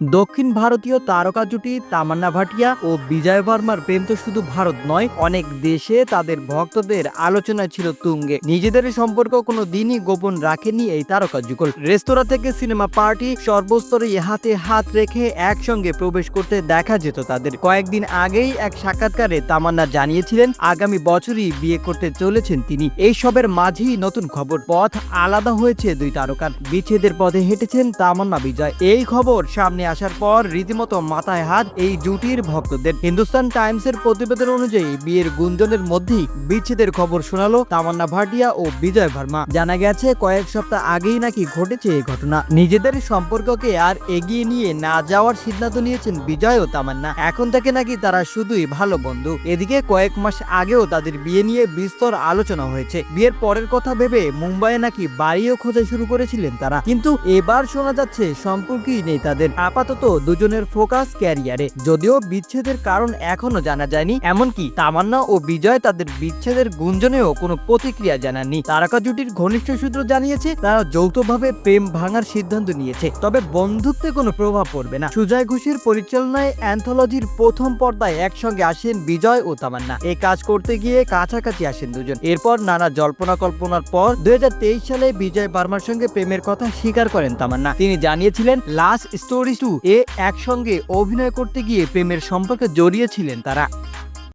দক্ষিণ ভারতীয় তারকা জুটি তামান্না ভাটিয়া ও বিজয় ভার্মার প্রেম তো শুধু ভারত নয়, অনেক দেশে তাদের ভক্তদের আলোচনা ছিল তুঙ্গে। নিজেদের সম্পর্ক কোনো দিনই গোপন রাখেনি এই তারকা যুগল। রেস্তোরাঁ থেকে সিনেমা পার্টি সর্বস্তরে হাতে হাত রেখে একসঙ্গে প্রবেশ করতে দেখা যেত তাদের। কয়েকদিন আগেই এক সাক্ষাৎকারে তামান্না জানিয়েছিলেন, আগামী বছরই বিয়ে করতে চলেছেন তিনি। এই সবের মাঝেই নতুন খবর, পথ আলাদা হয়েছে দুই তারকার। বিচ্ছেদের পথে হেঁটেছেন তামান্না বিজয়। এই খবর সামনে আসার পর রীতিমতো মাথায় হাত এই জুটির ভক্তদের। হিন্দুস্তান টাইমসের প্রতিবেদন অনুযায়ী বিয়ের গুঞ্জনের মধ্যেই বিচ্ছেদের খবর শোনালো তামান্না ভাটিয়া ও বিজয় ভার্মা। জানা গেছে, কয়েক সপ্তাহ আগেই নাকি ঘটেছে এই ঘটনা। নিজেদের সম্পর্ককে আর এগিয়ে নিয়ে না যাওয়ার সিদ্ধান্ত নিয়েছেন বিজয় ও তামান্না। এখন থেকে নাকি তারা শুধুই ভালো বন্ধু। এদিকে কয়েক মাস আগেও তাদের বিয়ে নিয়ে বিস্তর আলোচনা হয়েছে। বিয়ের পরের কথা ভেবে মুম্বাইয়ে নাকি বাড়িও খোঁজা শুরু করেছিলেন তারা। কিন্তু এবার শোনা যাচ্ছে, সম্পর্কই নেই তাদের। আপাতত দুজনের ফোকাস ক্যারিয়ারে, যদিও বিচ্ছেদের কারণ এখনও জানা যায়নি। এমনকি তামান্না ও বিজয় তাদের বিচ্ছেদের গুঞ্জনেও কোনো প্রতিক্রিয়া জানাননি। তারকা জুটির ঘনিষ্ঠ সূত্র জানিয়েছে, তারা যৌথভাবে প্রেম ভাঙার সিদ্ধান্ত নিয়েছে। তবে বন্ধুত্বে কোনো প্রভাব পড়বে না। সুজয় ঘোষের পরিচালনায় অ্যান্থোলজির প্রথম পর্দায় একসঙ্গে আসেন বিজয় ও তামান্না। এই কাজ করতে গিয়ে কাছাকাছি আসেন দুজন। এরপর নানা জল্পনা কল্পনার পর দু হাজার তেইশ সালে বিজয় বার্মার সঙ্গে প্রেমের কথা স্বীকার করেন তামান্না। তিনি জানিয়েছিলেন, লাস্ট স্টোরি টু এ একসঙ্গে অভিনয় করতে গিয়ে প্রেমের সম্পর্কে জড়িয়েছিলেন তারা।